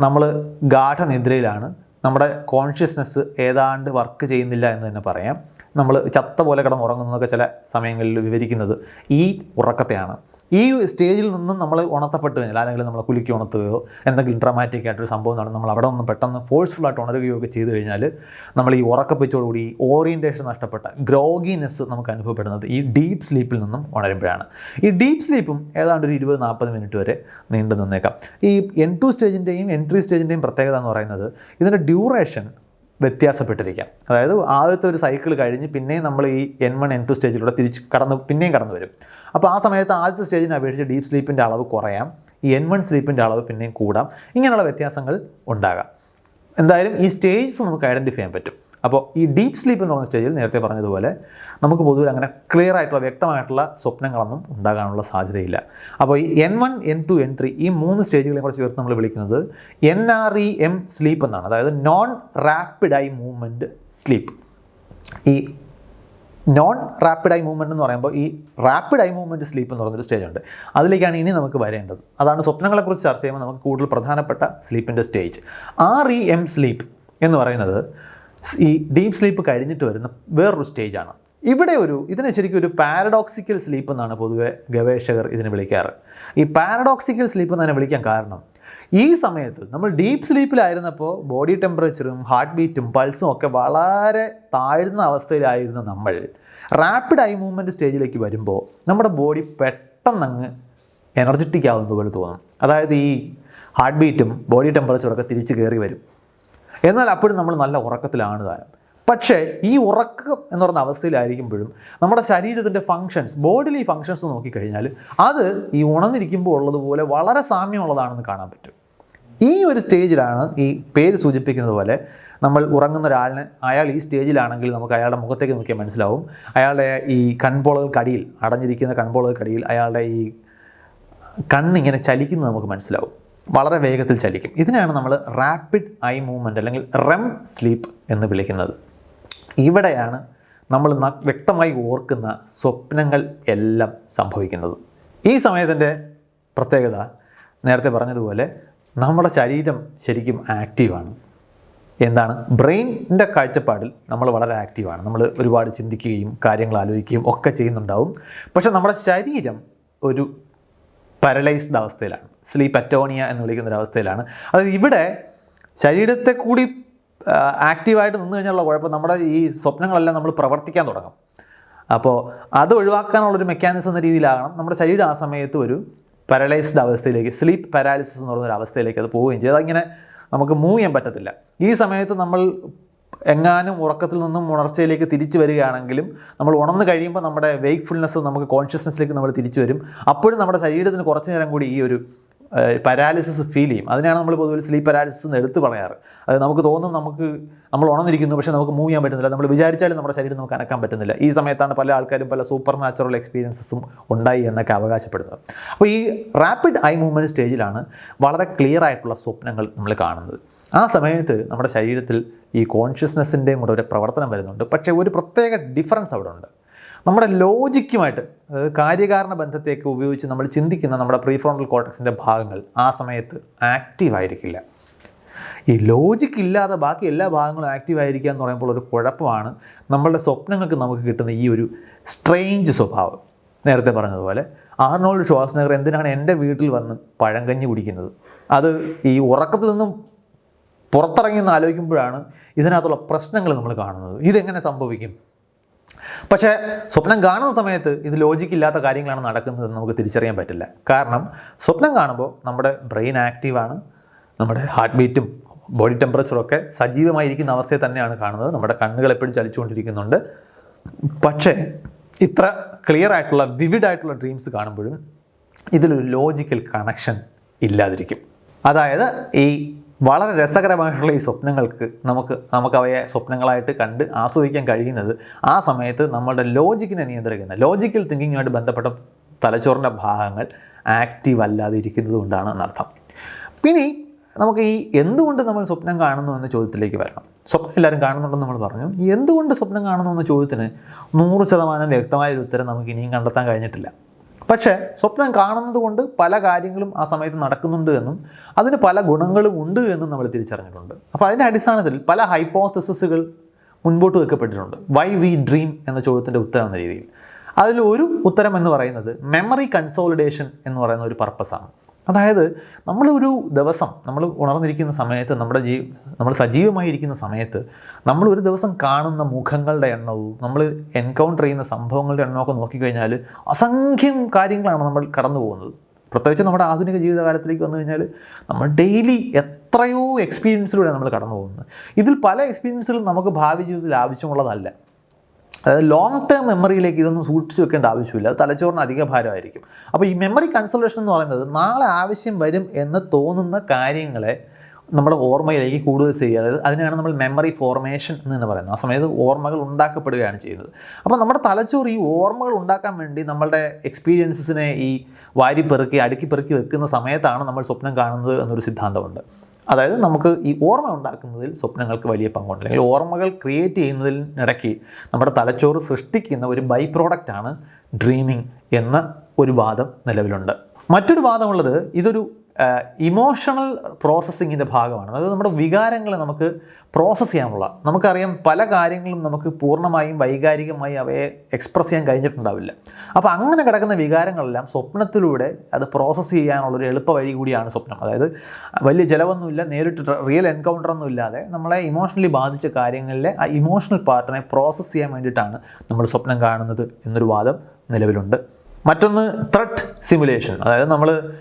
നമ്മൾ ഗാഠനിദ്രയിലാണ്. നമ്മുടെ കോൺഷ്യസ്നെസ് ഏതാണ്ട് വർക്ക് ചെയ്യുന്നില്ല എന്ന് തന്നെ പറയാം. നമ്മൾ ചത്ത പോലെ കിടന്നുറങ്ങുന്നതൊക്കെ ചില സമയങ്ങളിൽ വിവരിക്കുന്നത് ഈ ഉറക്കത്തെയാണ്. ഈ സ്റ്റേജിൽ നിന്നും നമ്മൾ ഉണർത്തപ്പെട്ടു കഴിഞ്ഞാൽ അല്ലെങ്കിൽ നമ്മളെ കുലുക്കി ഉണർത്തുകയോ എന്തെങ്കിലും ഡ്രമാറ്റിക് ആയിട്ടൊരു സംഭവം നടന്ന് നമ്മൾ അവിടെ നിന്നും പെട്ടെന്ന് ഫോഴ്സ്ഫുള്ളായിട്ട് ഉണരുകയോ ഒക്കെ ചെയ്തു കഴിഞ്ഞാൽ നമ്മൾ ഈ ഉറക്കപ്പിച്ചോടുകൂടി ഓറിയന്റേഷൻ നഷ്ടപ്പെട്ട ഗ്രോഗിനെസ് നമുക്ക് അനുഭവപ്പെടുന്നത് ഈ ഡീപ്പ് സ്ലീപ്പിൽ നിന്നും ഉണരുമ്പോഴാണ്. ഈ ഡീപ്പ് സ്ലീപ്പും ഏതാണ്ട് ഒരു ഇരുപത് നാൽപ്പത് മിനിറ്റ് വരെ നീണ്ടു നിന്നേക്കാം. ഈ എൻ ടു സ്റ്റേജിന്റെയും എൻ ത്രീ സ്റ്റേജിന്റെയും പ്രത്യേകത എന്ന് പറയുന്നത് ഇതിന്റെ ഡ്യൂറേഷൻ വ്യത്യാസപ്പെട്ടിരിക്കാം. അതായത് ആദ്യത്തെ ഒരു സൈക്കിൾ കഴിഞ്ഞ് പിന്നെയും നമ്മൾ ഈ എൻ വൺ എൻ ടു സ്റ്റേജിലൂടെ തിരിച്ച് കടന്ന് പിന്നെയും കടന്നു വരും. അപ്പോൾ ആ സമയത്ത് ആദ്യത്തെ സ്റ്റേജിനെ അപേക്ഷിച്ച് ഡീപ്പ് സ്ലീപ്പിന്റെ അളവ് കുറയാം. ഈ എൻ വൺ സ്ലീപ്പിന്റെ അളവ് പിന്നെയും കൂടാം. ഇങ്ങനെയുള്ള വ്യത്യാസങ്ങൾ ഉണ്ടാകാം. എന്തായാലും ഈ സ്റ്റേജസ് നമുക്ക് ഐഡന്റിഫൈ ചെയ്യാൻ പറ്റും. അപ്പോൾ ഈ ഡീപ്പ് സ്ലീപ്പ് എന്ന് പറഞ്ഞ സ്റ്റേജിൽ നേരത്തെ പറഞ്ഞതുപോലെ നമുക്ക് പൊതുവെ അങ്ങനെ ക്ലിയർ ആയിട്ടുള്ള വ്യക്തമായിട്ടുള്ള സ്വപ്നങ്ങളൊന്നും ഉണ്ടാകാനുള്ള സാധ്യതയില്ല. അപ്പോൾ ഈ N one N two N three ഈ മൂന്ന് സ്റ്റേജുകളെ കൂടെ ചേർത്ത് നമ്മൾ വിളിക്കുന്നത് N R E M sleep എന്നാണ്. അതായത് non rapid eye movement sleep ഈ നോൺ റാപ്പിഡ് ഐ മൂവ്മെന്റ് എന്ന് പറയുമ്പോൾ ഈ റാപ്പിഡ് ഐ മൂവ്മെന്റ് സ്ലീപ്പ് എന്ന് പറയുന്നൊരു സ്റ്റേജ് ഉണ്ട്. അതിലേക്കാണ് ഇനി നമുക്ക് വരേണ്ടത്. അതാണ് സ്വപ്നങ്ങളെക്കുറിച്ച് ചർച്ച ചെയ്യുമ്പോൾ നമുക്ക് കൂടുതൽ പ്രധാനപ്പെട്ട സ്ലീപ്പിന്റെ stage R E M sleep എന്ന് പറയുന്നത് ഈ ഡീപ്പ് സ്ലീപ്പ് കഴിഞ്ഞിട്ട് വരുന്ന വേറൊരു സ്റ്റേജാണ് ഇവിടെ ഒരു ഇതിനെ ശരിക്കും ഒരു പാരഡോക്സിക്കൽ സ്ലീപ്പ് എന്നാണ് പൊതുവെ ഗവേഷകർ ഇതിനെ വിളിക്കാറ്. ഈ പാരഡോക്സിക്കൽ സ്ലീപ്പ് എന്ന് തന്നെ വിളിക്കാൻ കാരണം ഈ സമയത്ത് നമ്മൾ ഡീപ്പ് സ്ലീപ്പിലായിരുന്നപ്പോൾ ബോഡി ടെമ്പറേച്ചറും ഹാർട്ട് ബീറ്റും പൾസും ഒക്കെ വളരെ താഴ്ന്ന അവസ്ഥയിലായിരുന്ന നമ്മൾ. റാപ്പിഡ് ഐ മൂവ്മെന്റ് സ്റ്റേജിലേക്ക് വരുമ്പോൾ നമ്മുടെ ബോഡി പെട്ടെന്നങ്ങ് എനർജറ്റിക് ആവുന്നത് പോലെ തോന്നും. അതായത് ഈ ഹാർട്ട് ബീറ്റും ബോഡി ടെമ്പറേച്ചറും ഒക്കെ തിരിച്ച് കയറി വരും. എന്നാൽ അപ്പോഴും നമ്മൾ നല്ല ഉറക്കത്തിലാണ് താരം. പക്ഷേ ഈ ഉറക്കം എന്ന് പറയുന്ന അവസ്ഥയിലായിരിക്കുമ്പോഴും നമ്മുടെ ശരീരത്തിന്റെ ഫങ്ഷൻസ് ബോഡിലി ഫങ്ഷൻസ് നോക്കിക്കഴിഞ്ഞാൽ അത് ഈ ഉണർന്നിരിക്കുമ്പോൾ ഉള്ളതുപോലെ വളരെ സാമ്യമുള്ളതാണെന്ന് കാണാൻ പറ്റും. ഈ ഒരു സ്റ്റേജിലാണ് ഈ പേര് സൂചിപ്പിക്കുന്നത് പോലെ നമ്മൾ ഉറങ്ങുന്ന ഒരാളിന് അയാൾ ഈ സ്റ്റേജിലാണെങ്കിൽ നമുക്ക് അയാളുടെ മുഖത്തേക്ക് നോക്കിയാൽ മനസ്സിലാവും. അയാളുടെ ഈ കൺപോളകൾക്കടിയിൽ അടഞ്ഞിരിക്കുന്ന കൺപോളകൾക്കടിയിൽ അയാളുടെ ഈ കണ്ണിങ്ങനെ ചലിക്കുന്നത് നമുക്ക് മനസ്സിലാവും. വളരെ വേഗത്തിൽ ചലിക്കും. ഇതിനാണ് നമ്മൾ റാപ്പിഡ് ഐ മൂവ്മെന്റ് അല്ലെങ്കിൽ റെം സ്ലീപ്പ് എന്ന് വിളിക്കുന്നത്. ഇവിടെയാണ് നമ്മൾ വ്യക്തമായി ഓർക്കുന്ന സ്വപ്നങ്ങൾ എല്ലാം സംഭവിക്കുന്നത്. ഈ സമയത്തിന്റെ പ്രത്യേകത നേരത്തെ പറഞ്ഞതുപോലെ നമ്മുടെ ശരീരം ശരിക്കും ആക്റ്റീവാണ്. എന്താണ്? ബ്രെയിനിന്റെ കാഴ്ചപ്പാടിൽ നമ്മൾ വളരെ ആക്റ്റീവാണ്. നമ്മൾ ഒരുപാട് ചിന്തിക്കുകയും കാര്യങ്ങൾ ആലോചിക്കുകയും ഒക്കെ ചെയ്യുന്നുണ്ടാവും. പക്ഷേ നമ്മുടെ ശരീരം ഒരു പാരലൈസ്ഡ് അവസ്ഥയിലാണ്. സ്ലീപ്പ് അറ്റോണിയ എന്ന് വിളിക്കുന്ന ഒരു അവസ്ഥയിലാണ്. അത് ഇവിടെ ശരീരത്തെ കൂടി ആക്റ്റീവായിട്ട് നിന്ന് കഴിഞ്ഞാലുള്ള കുഴപ്പം നമ്മുടെ ഈ സ്വപ്നങ്ങളെല്ലാം നമ്മൾ പ്രവർത്തിക്കാൻ തുടങ്ങും. അപ്പോൾ അത് ഒഴിവാക്കാനുള്ളൊരു മെക്കാനിസം എന്ന രീതിയിലാകണം. നമ്മുടെ ശരീരം ആ സമയത്ത് ഒരു പാരലൈസ്ഡ് അവസ്ഥയിലേക്ക് സ്ലീപ്പ് പാരാലിസിസ് എന്ന് ഒരു അവസ്ഥയിലേക്ക് അത് പോവുകയും ചെയ്യും അതങ്ങനെ നമുക്ക് മൂവ് ചെയ്യാൻ പറ്റത്തില്ല. ഈ സമയത്ത് നമ്മൾ എങ്ങാനും ഉറക്കത്തിൽ നിന്നും ഉണർച്ചയിലേക്ക് തിരിച്ചു വരികയാണെങ്കിലും നമ്മൾ ഉണർന്നു കഴിയുമ്പോൾ നമ്മുടെ വെയ്ക്ക്ഫുൾനെസ് നമുക്ക് കോൺഷ്യസ്നെസ്സിലേക്ക് നമ്മൾ തിരിച്ചു വരും. അപ്പോഴും നമ്മുടെ ശരീരത്തിന് കുറച്ച് നേരം കൂടി ഈ ഒരു പാരാലിസിസ് ഫീൽ ചെയ്യും. അതിനാണ് നമ്മൾ പൊതുവെ സ്ലീപ്പ് പാരാലിസിസ് എന്ന് എടുത്തു പറയാറ്. അത് നമുക്ക് തോന്നും നമുക്ക് നമ്മൾ ഉണർന്നിരിക്കുന്നു പക്ഷേ നമുക്ക് മൂവ് ചെയ്യാൻ പറ്റുന്നില്ല. നമ്മൾ വിചാരിച്ചാലും നമ്മുടെ ശരീരം നമുക്ക് അനക്കാൻ പറ്റുന്നില്ല. ഈ സമയത്താണ് പല ആൾക്കാരും പല സൂപ്പർ നാച്ചുറൽ എക്സ്പീരിയൻസസും ഉണ്ടായി എന്നൊക്കെ അവകാശപ്പെടുന്നത്. അപ്പോൾ ഈ റാപ്പിഡ് ഐ മൂവ്മെന്റ് സ്റ്റേജിലാണ് വളരെ ക്ലിയർ ആയിട്ടുള്ള സ്വപ്നങ്ങൾ നമ്മൾ കാണുന്നത്. ആ സമയത്ത് നമ്മുടെ ശരീരത്തിൽ ഈ കോൺഷ്യസ്നെസ്സിന്റെയും കൂടെ ഒരു പ്രവർത്തനം വരുന്നുണ്ട്. പക്ഷേ ഒരു പ്രത്യേക ഡിഫറൻസ് അവിടെ ഉണ്ട് നമ്മുടെ ലോജിക്കുമായിട്ട് അതായത് കാര്യകാരണ ബന്ധത്തെയൊക്കെ ഉപയോഗിച്ച് നമ്മൾ ചിന്തിക്കുന്ന നമ്മുടെ പ്രീഫ്രോണ്ടൽ കോട്ടക്സിന്റെ ഭാഗങ്ങൾ ആ സമയത്ത് ആക്റ്റീവ് ആയിരിക്കില്ല. ഈ ലോജിക്ക് ഇല്ലാതെ ബാക്കി എല്ലാ ഭാഗങ്ങളും ആക്റ്റീവ് ആയിരിക്കുക എന്ന് പറയുമ്പോൾ ഒരു കുഴപ്പമാണ്. നമ്മളുടെ സ്വപ്നങ്ങൾക്ക് നമുക്ക് കിട്ടുന്ന ഈ ഒരു സ്ട്രെയിഞ്ച് സ്വഭാവം. നേരത്തെ പറഞ്ഞതുപോലെ ആർണോൾഡ് ഷ്വാസ്നഗർ എന്തിനാണ് എന്റെ വീട്ടിൽ വന്ന് പഴങ്കഞ്ഞി കുടിക്കുന്നത്? അത് ഈ ഉറക്കത്തിൽ നിന്നും പുറത്തിറങ്ങി എന്ന് ആലോചിക്കുമ്പോഴാണ് ഇതിനകത്തുള്ള പ്രശ്നങ്ങൾ നമ്മൾ കാണുന്നത്. ഇതെങ്ങനെ സംഭവിക്കും? പക്ഷേ സ്വപ്നം കാണുന്ന സമയത്ത് ഇത് ലോജിക്കില്ലാത്ത കാര്യങ്ങളാണ് നടക്കുന്നതെന്ന് നമുക്ക് തിരിച്ചറിയാൻ പറ്റില്ല. കാരണം സ്വപ്നം കാണുമ്പോൾ നമ്മുടെ ബ്രെയിൻ ആക്റ്റീവാണ് നമ്മുടെ ഹാർട്ട് ബീറ്റും ബോഡി ടെമ്പറേച്ചറും ഒക്കെ സജീവമായിരിക്കുന്ന അവസ്ഥയെ തന്നെയാണ് കാണുന്നത്. നമ്മുടെ കണ്ണുകൾ എപ്പോഴും ചലിച്ചുകൊണ്ടിരിക്കുന്നുണ്ട്. പക്ഷേ ഇത്ര ക്ലിയർ ആയിട്ടുള്ള വിവിഡ് ആയിട്ടുള്ള ഡ്രീംസ് കാണുമ്പോഴും ഇതിലൊരു ലോജിക്കൽ കണക്ഷൻ ഇല്ലാതിരിക്കും. അതായത് ഈ വളരെ രസകരമായിട്ടുള്ള ഈ സ്വപ്നങ്ങൾക്ക് നമുക്ക് നമുക്കവയെ സ്വപ്നങ്ങളായിട്ട് കണ്ട് ആസ്വദിക്കാൻ കഴിയുന്നത് ആ സമയത്ത് നമ്മളുടെ ലോജിക്കിനെ നിയന്ത്രിക്കുന്ന ലോജിക്കൽ തിങ്കിങ്ങുമായിട്ട് ബന്ധപ്പെട്ട തലച്ചോറിന്റെ ഭാഗങ്ങൾ ആക്റ്റീവ് അല്ലാതെ ഇരിക്കുന്നത് കൊണ്ടാണ് എന്നർത്ഥം. പിന്നെ നമുക്ക് ഈ എന്തുകൊണ്ട് നമ്മൾ സ്വപ്നം കാണുന്നു എന്ന ചോദ്യത്തിലേക്ക് വരണം. സ്വപ്നം എല്ലാവരും കാണുന്നുണ്ടെന്ന് നമ്മൾ പറഞ്ഞു. എന്തുകൊണ്ട് സ്വപ്നം കാണുന്നു എന്ന ചോദ്യത്തിന് നൂറ് ശതമാനം വ്യക്തമായ ഒരു ഉത്തരം നമുക്ക് ഇനിയും കണ്ടെത്താൻ കഴിഞ്ഞിട്ടില്ല. പക്ഷേ സ്വപ്നം കാണുന്നത് കൊണ്ട് പല കാര്യങ്ങളും ആ സമയത്ത് നടക്കുന്നുണ്ട് എന്നും അതിന് പല ഗുണങ്ങളും ഉണ്ട് എന്നും നമ്മൾ തിരിച്ചറിഞ്ഞിട്ടുണ്ട്. അപ്പോൾ അതിന്റെ അടിസ്ഥാനത്തിൽ പല ഹൈപ്പോത്തസിസുകൾ മുൻപോട്ട് വെക്കപ്പെട്ടിട്ടുണ്ട്. വൈ വി ഡ്രീം എന്ന ചോദ്യത്തിന്റെ ഉത്തരം എന്ന രീതിയിൽ. അതിൽ ഒരു ഉത്തരം എന്ന് പറയുന്നത് മെമ്മറി കൺസോളിഡേഷൻ എന്ന് പറയുന്ന ഒരു പർപ്പസാണ് അതായത് നമ്മളൊരു ദിവസം നമ്മൾ ഉണർന്നിരിക്കുന്ന സമയത്ത് നമ്മുടെ ജീ നമ്മൾ സജീവമായിരിക്കുന്ന സമയത്ത് നമ്മൾ ഒരു ദിവസം കാണുന്ന മുഖങ്ങളുടെ എണ്ണവും നമ്മൾ എൻകൗണ്ടർ ചെയ്യുന്ന സംഭവങ്ങളുടെ എണ്ണമൊക്കെ നോക്കിക്കഴിഞ്ഞാൽ അസംഖ്യം കാര്യങ്ങളാണ് നമ്മൾ കടന്നു പോകുന്നത്. പ്രത്യേകിച്ച് നമ്മുടെ ആധുനിക ജീവിതകാലത്തിലേക്ക് വന്നു കഴിഞ്ഞാൽ നമ്മൾ ഡെയിലി എത്രയോ എക്സ്പീരിയൻസിലൂടെ നമ്മൾ കടന്നു പോകുന്നത്. ഇതിൽ പല എക്സ്പീരിയൻസുകളും നമുക്ക് ഭാവി ജീവിതത്തിൽ ആവശ്യമുള്ളതല്ല. അതായത് ലോങ് ടേം മെമ്മറിയിലേക്ക് ഇതൊന്നും സൂക്ഷിച്ച് വെക്കേണ്ട ആവശ്യമില്ല. അത് തലച്ചോറിന് അധിക ഭാരമായിരിക്കും. അപ്പോൾ ഈ മെമ്മറി കൺസൾട്ടേഷൻ എന്ന് പറയുന്നത് നാളെ ആവശ്യം വരും എന്ന് തോന്നുന്ന കാര്യങ്ങളെ നമ്മുടെ ഓർമ്മയിലേക്ക് കൂടുതൽ ചെയ്യുക. അതായത് അതിനാണ് നമ്മൾ മെമ്മറി ഫോർമേഷൻ എന്ന് പറയുന്നത്. ആ സമയത്ത് ഓർമ്മകൾ ഉണ്ടാക്കപ്പെടുകയാണ് ചെയ്യുന്നത്. അപ്പോൾ നമ്മുടെ തലച്ചോറ് ഈ ഓർമ്മകൾ ഉണ്ടാക്കാൻ വേണ്ടി നമ്മളുടെ എക്സ്പീരിയൻസസിനെ ഈ വാരി പെറുക്കി അടുക്കി പെറുക്കി വെക്കുന്ന സമയത്താണ് നമ്മൾ സ്വപ്നം കാണുന്നത് എന്നൊരു സിദ്ധാന്തമുണ്ട്. അതായത് നമുക്ക് ഈ ഓർമ്മ ഉണ്ടാക്കുന്നതിൽ സ്വപ്നങ്ങൾക്ക് വലിയ പങ്കുണ്ട്. അല്ലെങ്കിൽ ഓർമ്മകൾ ക്രിയേറ്റ് ചെയ്യുന്നതിനിടയ്ക്ക് നമ്മുടെ തലച്ചോറ് സൃഷ്ടിക്കുന്ന ഒരു ബൈ പ്രോഡക്റ്റാണ് ഡ്രീമിംഗ് എന്ന ഒരു വാദം നിലവിലുണ്ട്. മറ്റൊരു വാദമുള്ളത് ഇതൊരു ഇമോഷണൽ പ്രോസസ്സിങ്ങിന്റെ ഭാഗമാണ്. അതായത് നമ്മുടെ വികാരങ്ങളെ നമുക്ക് പ്രോസസ്സ് ചെയ്യാനുള്ള. നമുക്കറിയാം പല കാര്യങ്ങളും നമുക്ക് പൂർണമായും വൈകാരികമായി അവയെ എക്സ്പ്രസ് ചെയ്യാൻ കഴിഞ്ഞിട്ടുണ്ടാവില്ല. അപ്പോൾ അങ്ങനെ കിടക്കുന്ന വികാരങ്ങളെല്ലാം സ്വപ്നത്തിലൂടെ അത് പ്രോസസ്സ് ചെയ്യാനുള്ളൊരു എളുപ്പ വഴി കൂടിയാണ് സ്വപ്നം. അതായത് വലിയ ചിലവൊന്നുമില്ല നേരിട്ട് റിയൽ എൻകൗണ്ടർ ഒന്നും ഇല്ലാതെ നമ്മളെ ഇമോഷണലി ബാധിച്ച കാര്യങ്ങളിലെ ആ ഇമോഷണൽ പാർട്ടിനെ പ്രോസസ്സ് ചെയ്യാൻ വേണ്ടിയിട്ടാണ് നമ്മൾ സ്വപ്നം കാണുന്നത് എന്നൊരു വാദം നിലവിലുണ്ട്. മറ്റൊന്ന് ത്രട്ട് സിമുലേഷൻ അതായത് നമ്മൾ